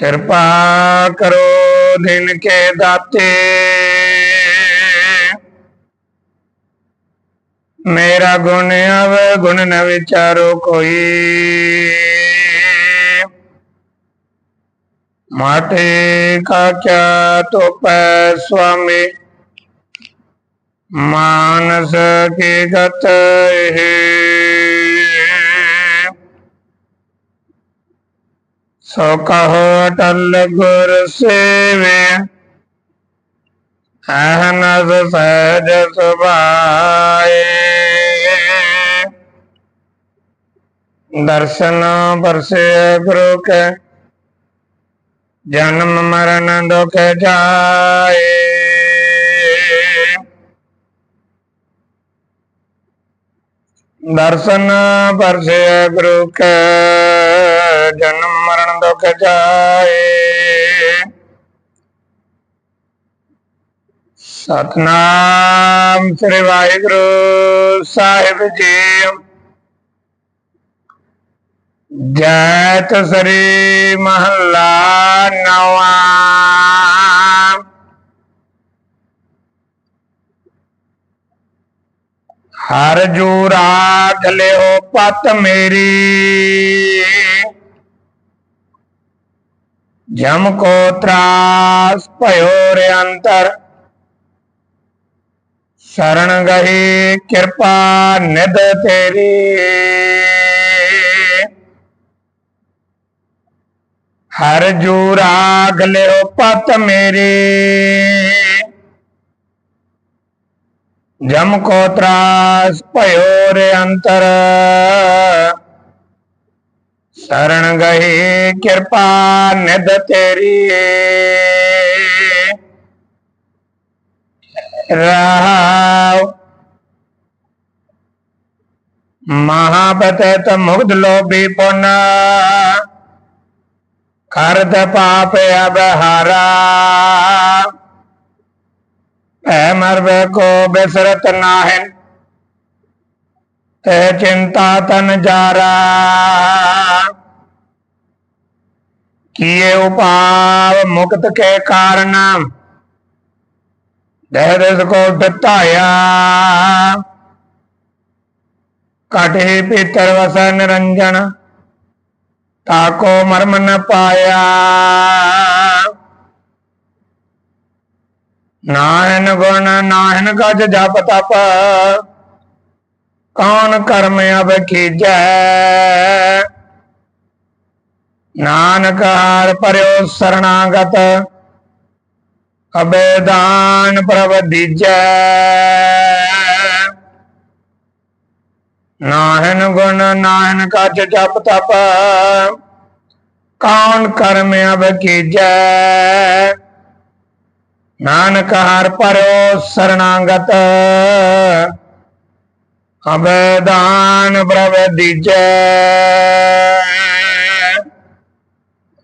कृपा करो दिन के दाते। मेरा गुण अब, गुण न विचारो कोई। माटे का क्या तो स्वामी। मानस की गत है। सो कहो अटल गुर सेवे अहनस सहज सुभाए दर्शन परसे गुरु के जन्म मरण दुख जाए दर्शन परसे गुरु के जन्म दुख जाए। सतनाम श्री वाहिगुरु साहिब जी। जैत श्री महला नवा हर जू राख ले पत मेरी। जम को त्रास पयोर्यंतर शरण गही कृपा निद तेरी हर जू राग ले पत मेरी। जम को त्रास पयोर अंतर शरण गही कृपा निध तेरी। राव महापतत मुग्ध लोभी पुन। करत पाप अब हारा है को बिसरत नाहन। ते चिंता तन जारा। किए उपाव मुक्त के कारण। धैर्य को बताया। कटे पितर वसा निरंजन, ताको मर्म न पाया। नाहन गुण नाहन गज जप तप। कौन कर्म अब की जय ਨਾਨਕ ਹਾਰ ਪਰਿਓ ਸਰਣਾਗਤ ਅਬੇਦਾਨ ਪ੍ਰਭ ਦੀਜੈ। ਨਾਹਨ ਗੁਣ ਨਾਹਨ ਕਛ ਜਪ ਤਪ ਕੌਣ ਕਰਮ ਅਬ ਕੀਜੈ। ਨਾਨਕ ਹਰ ਪਰੋ ਸਰਣਾਗਤ ਅਬੇਦਾਨ ਪ੍ਰਭ ਦੀਜੈ।